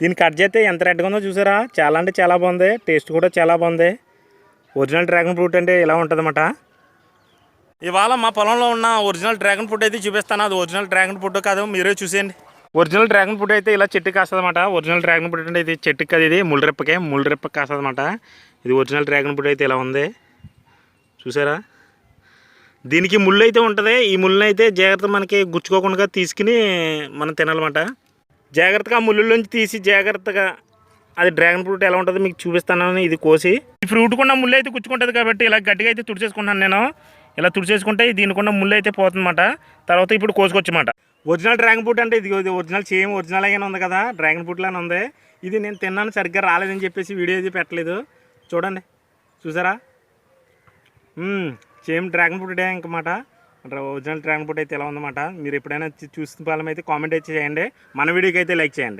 దీన్ని కట్ చేస్తే ఎంత రెడ్గా ఉందో చూసారా? చాలా అంటే చాలా బాగుంది. టేస్ట్ కూడా చాలా బాగుంది. ఒరిజినల్ డ్రాగన్ ఫ్రూట్ అంటే ఇలా ఉంటుందన్నమాట. ఇవాళ మా పొలంలో ఉన్న ఒరిజినల్ డ్రాగన్ ఫ్రూట్ అయితే చూపిస్తాను. అది ఒరిజినల్ డ్రాగన్ ఫ్రూట్ కాదు మీరే చూసేయండి. ఒరిజినల్ డ్రాగన్ ఫ్రూట్ అయితే ఇలా చెట్టుకి కాస్తుందన్నమాట. ఒరిజినల్ డ్రాగన్ ఫ్రూట్ అంటే ఇది చెట్టుకి కాదు ఇది ముళ్ళరెప్పకే ముళ్ళరెప్పకి కాస్తుందన్నమాట. ఇది ఒరిజినల్ డ్రాగన్ ఫ్రూట్ అయితే ఇలా ఉంది. చూసారా? దీనికి ముళ్ళు అయితే ఉంటుంది. ఈ ముళ్ళని అయితే జాగ్రత్త మనకి గుచ్చుకోకుండా తీసుకుని మనం తినాలన్నమాట. జాగ్రత్తగా ఆ ముళ్ళులోంచి తీసి జాగ్రత్తగా అది డ్రాగన్ ఫ్రూట్ ఎలా ఉంటుందో మీకు చూపిస్తానని ఇది కోసి ఈ ఫ్రూట్ కూడా ముళ్ళు అయితే గుచ్చుకుంటుంది కాబట్టి ఇలా గట్టిగా అయితే తుడిచేసుకుంటాను నేను. ఇలా తుడిచేసుకుంటే దీనికున్న ముళ్ళు అయితే పోతుందన్నమాట. తర్వాత ఇప్పుడు కోసుకొచ్చమాట ఒరిజినల్ డ్రాగన్ ఫ్రూట్ అంటే ఇది ఒరిజినల్ సేమ్ ఒరిజినల్ అయినా ఉంది కదా డ్రాగన్ ఫ్రూట్లానే ఉంది. ఇది నేను తిన్నాను సరిగ్గా రాలేదని చెప్పేసి వీడియో అయితే పెట్టలేదు. చూడండి చూసారా? సేమ్ డ్రాగన్ ఫ్రూట్ డే ఇంకమాట ఒరిజినల్ ట్రాన్స్పోర్ట్ అయితే ఎలా ఉందన్నమాట? మీరు ఎప్పుడైనా చూసిన పాలం అయితే కామెంట్ అయితే చేయండి. మన వీడియోకి అయితే లైక్ చేయండి.